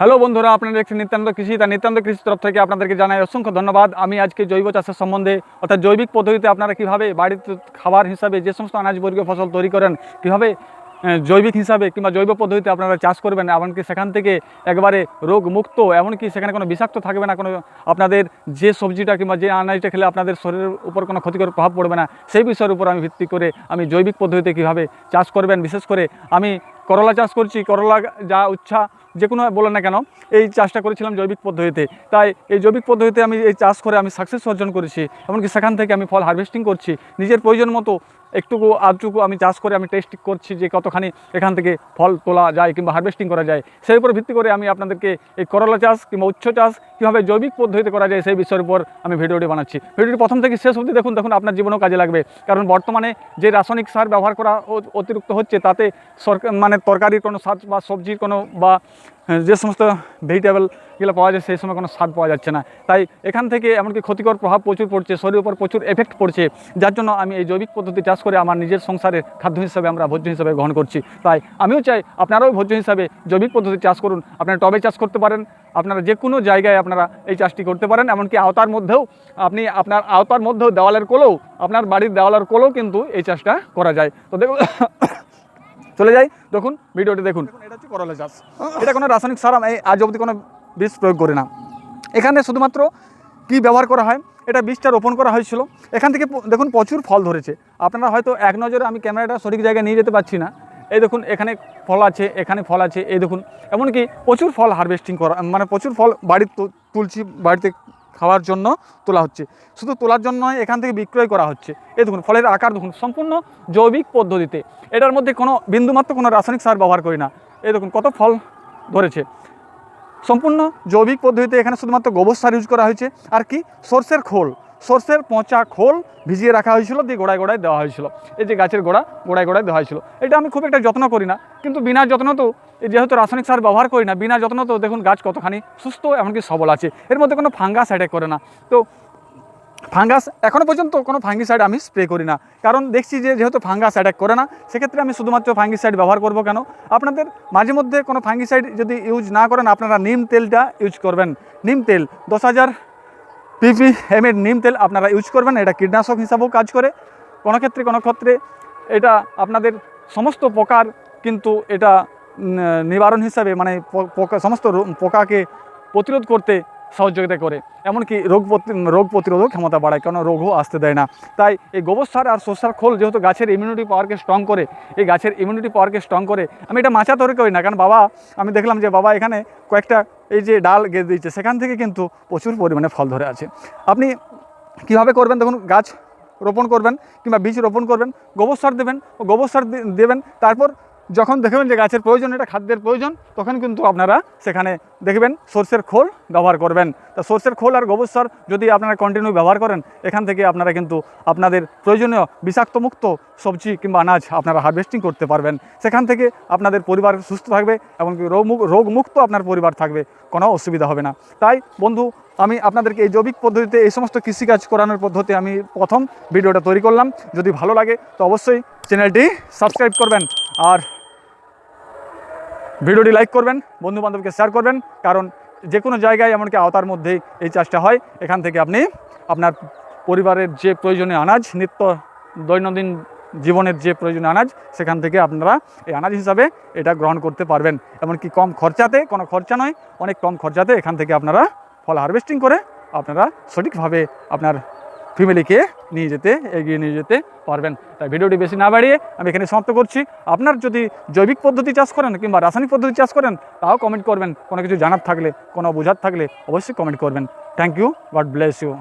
Hello বন্ধুরা, আপনারা দেখছেন নিত্যান্ত কৃষি। তা নিত্যান্ত কৃষি তরফ থেকে আপনাদেরকে জানাই অসংখ্য ধন্যবাদ। আমি আজকে জৈব চাষের সম্বন্ধে, অর্থাৎ জৈবিক পদ্ধতিতে আপনারা কীভাবে বাড়িতে খাবার হিসাবে যে সমস্ত আনাজবর্গীয় ফসল তৈরি করেন, কীভাবে জৈবিক হিসাবে কিংবা জৈব পদ্ধতিতে আপনারা চাষ করবেন, এমনকি সেখান থেকে একবারে রোগ মুক্ত এমনকি সেখানে কোনো বিষাক্ত থাকবে না, কোনো আপনাদের যে সবজিটা কিংবা যে আনাজটা খেলে আপনাদের শরীরের উপর কোনো ক্ষতিকর প্রভাব পড়বে না, সেই বিষয়ের উপর আমি ভিত্তি করে আমি জৈবিক পদ্ধতিতে কীভাবে চাষ করবেন। বিশেষ করে আমি করলা চাষ করছি, করলা যা উচ্ছা যে কোনো বলেন না কেন, এই চাষটা করেছিলাম জৈবিক পদ্ধতিতে। তাই এই জৈবিক পদ্ধতিতে আমি এই চাষ করে আমি সাকসেস অর্জন করেছি। এমনকি সেখান থেকে আমি ফল হারভেস্টিং করছি। নিজের প্রয়োজন মতো একটুকু, আধটুকু আমি চাষ করে আমি টেস্ট করছি যে কতখানি এখান থেকে ফল তোলা যায় কিংবা হারভেস্টিং করা যায়। সেই উপর ভিত্তি করে আমি আপনাদেরকে এই করলা চাষ কিংবা উচ্চ চাষ কীভাবে জৈবিক পদ্ধতিতে করা যায় সেই বিষয়ের উপর আমি ভিডিওটি বানাচ্ছি। ভিডিওটি প্রথম থেকে শেষ অবধি দেখুন দেখুন আপনার জীবনেও কাজে লাগবে। কারণ বর্তমানে যে রাসায়নিক সার ব্যবহার করা অতিরিক্ত হচ্ছে তাতে সরকার মানে তরকারির কোনো স্বাদ বা সবজির কোনো বা যে সমস্ত ভেজিটেবলগুলো পাওয়া যায়, সেই সময় কোনো স্বাদ পাওয়া যাচ্ছে না। তাই এখান থেকে এমনকি ক্ষতিকর প্রভাব প্রচুর পড়ছে, শরীরের উপর প্রচুর এফেক্ট পড়ছে, যার জন্য আমি এই জৈবিক পদ্ধতি চাষ করে আমার নিজের সংসারের খাদ্য হিসাবে আমরা ভোজ্য হিসাবে গ্রহণ করছি। তাই আমিও চাই আপনারাও ভোজ্য হিসাবে জৈবিক পদ্ধতি চাষ করুন। আপনারা টবে চাষ করতে পারেন, আপনারা যে কোনো জায়গায় আপনারা এই চাষটি করতে পারেন, এমনকি আওতার মধ্যেও আপনি আপনার আওতার মধ্যেও দেওয়ালের কোলেও, আপনার বাড়ির দেওয়ালের কোলেও কিন্তু এই চাষটা করা যায়। তো দেখুন চলে যাই। দেখুন ভিডিওটি দেখুন। এটা হচ্ছে করলা চাষ। এটা কোনো রাসায়নিক সার আমি আজ অবধি কোনো বীজ প্রয়োগ করি না। এখানে শুধুমাত্র কি ব্যবহার করা হয় এটা বীজটা রোপণ করা হয়েছিল। এখান থেকে দেখুন প্রচুর ফল ধরেছে। আপনারা হয়তো এক নজরে আমি ক্যামেরাটা সঠিক জায়গায় নিয়ে যেতে পারছি না। এই দেখুন এখানে ফল আছে এখানে ফল আছে এই দেখুন। এমনকি প্রচুর ফল হারভেস্টিং করা মানে প্রচুর ফল বাড়ির তুলছি বাড়িতে খাওয়ার জন্য তোলা হচ্ছে। শুধু তোলার জন্য এখান থেকে বিক্রয় করা হচ্ছে। এ দেখুন, ফলের আকার দেখুন, সম্পূর্ণ জৈবিক পদ্ধতিতে। এটার মধ্যে কোনো বিন্দুমাত্র কোনো রাসায়নিক সার ব্যবহার করি না। এই দেখুন, কত ফল ধরেছে। সম্পূর্ণ জৈবিক পদ্ধতিতে এখানে শুধুমাত্র গোবর সার ইউজ করা হয়েছে। আর কি? সর্ষের খোল। সর্ষের পচা খোল ভিজিয়ে রাখা হয়েছিল, দিয়ে গোড়ায় গোড়ায় দেওয়া হয়েছিল। এই যে গাছের গোড়া, গোড়ায় গোড়ায় দেওয়া হয়েছিল। এটা আমি খুব একটা যত্ন করি না, কিন্তু বিনা যত্ন তো এই যেহেতু রাসায়নিক সার ব্যবহার করি না, বিনা যত্ন তো দেখুন গাছ কতখানি সুস্থ এমনকি সবল আছে। এর মধ্যে কোনো ফাঙ্গাস অ্যাটাক করে না। তো ফাঙ্গাস এখনও পর্যন্ত কোনো ফাঙ্গিসাইড আমি স্প্রে করি না। কারণ দেখছি যে যেহেতু ফাঙ্গাস অ্যাটাক করে না, সেক্ষেত্রে আমি শুধুমাত্র ফাঙ্গিসাইড ব্যবহার করব কেন? আপনাদের মাঝে মধ্যে কোনো ফাঙ্গিসাইড যদি ইউজ না করেন, আপনারা নিম তেলটা ইউজ করবেন। নিম তেল দশ হাজার পিপি এম এর নিম তেল আপনারা ইউজ করবেন, এটা কীটনাশক হিসাবেও কাজ করে। কোনো ক্ষেত্রে কোনো ক্ষেত্রে এটা আপনাদের সমস্ত পোকার কিন্তু এটা নিবারণ হিসাবে মানে সমস্ত পোকাকে প্রতিরোধ করতে সহযোগিতা করে। এমনকি রোগ রোগ প্রতিরোধক ক্ষমতা বাড়ায় কারণ রোগও আসতে দেয় না। তাই এই গোবর সার আর সর্ষার খোল যেহেতু গাছের ইমিউনিটি পাওয়ারকে স্ট্রং করে, এই গাছের ইমিউনিটি পাওয়ারকে স্ট্রং করে, আমি এটা মাচা তৈরি করি না। কারণ বাবা, আমি দেখলাম যে বাবা এখানে কয়েকটা এই যে ডাল গেঁথে দিচ্ছে সেখান থেকে কিন্তু প্রচুর পরিমাণে ফল ধরে আছে। আপনি কীভাবে করবেন? দেখুন, গাছ রোপণ করবেন কিংবা বীজ রোপণ করবেন, গোবর সার দেবেন গোবর সার দেবেন, তারপর যখন দেখবেন যে গাছের প্রয়োজন, এটা খাদ্যের প্রয়োজন, তখন কিন্তু আপনারা সেখানে দেখবেন, সর্ষের খোল ব্যবহার করবেন। তা সর্ষের খোল আর গোবর সার যদি আপনারা কন্টিনিউ ব্যবহার করেন, এখান থেকে আপনারা কিন্তু আপনাদের প্রয়োজনীয় বিষাক্তমুক্ত সবজি কিংবা আনাজ আপনারা হারভেস্টিং করতে পারবেন। সেখান থেকে আপনাদের পরিবার সুস্থ থাকবে রোগ রোগমুক্ত আপনার পরিবার থাকবে, কোনো অসুবিধা হবে না। তাই বন্ধু, আমি আপনাদেরকে এই জৈবিক পদ্ধতিতে এই সমস্ত কৃষিকাজ করানোর পদ্ধতি আমি প্রথম ভিডিওটা তৈরি করলাম। যদি ভালো লাগে, তো অবশ্যই চ্যানেলটি সাবস্ক্রাইব করবেন। আর ভিডিওটি লাইক করবেন বন্ধু বান্ধবকে শেয়ার করবেন, কারণ যে কোনো জায়গায় এমনকি আওতার মধ্যেই এই চাষটা হয়। এখান থেকে আপনি আপনার পরিবারের যে প্রয়োজনীয় আনাজ, নিত্য দৈনন্দিন জীবনের যে প্রয়োজনীয় আনাজ, সেখান থেকে আপনারা এই আনাজ হিসাবে এটা গ্রহণ করতে পারবেন। এমনকি কম খরচাতে, কোনো খরচা নয়, অনেক কম খরচাতে এখান থেকে আপনারা ফল হারভেস্টিং করে আপনারা সঠিকভাবে আপনার ফ্যামিলিকে নিয়ে যেতে, এগিয়ে নিয়ে যেতে পারবেন। তাই ভিডিওটি বেশি না বাড়িয়ে আমি এখানে সমাপ্ত করছি। আপনার যদি জৈবিক পদ্ধতি চাষ করেন কিংবা রাসায়নিক পদ্ধতি চাষ করেন, তাও কমেন্ট করবেন। কোনো কিছু জানার থাকলে, কোনো বোঝার থাকলে অবশ্যই কমেন্ট করবেন। Thank you God bless you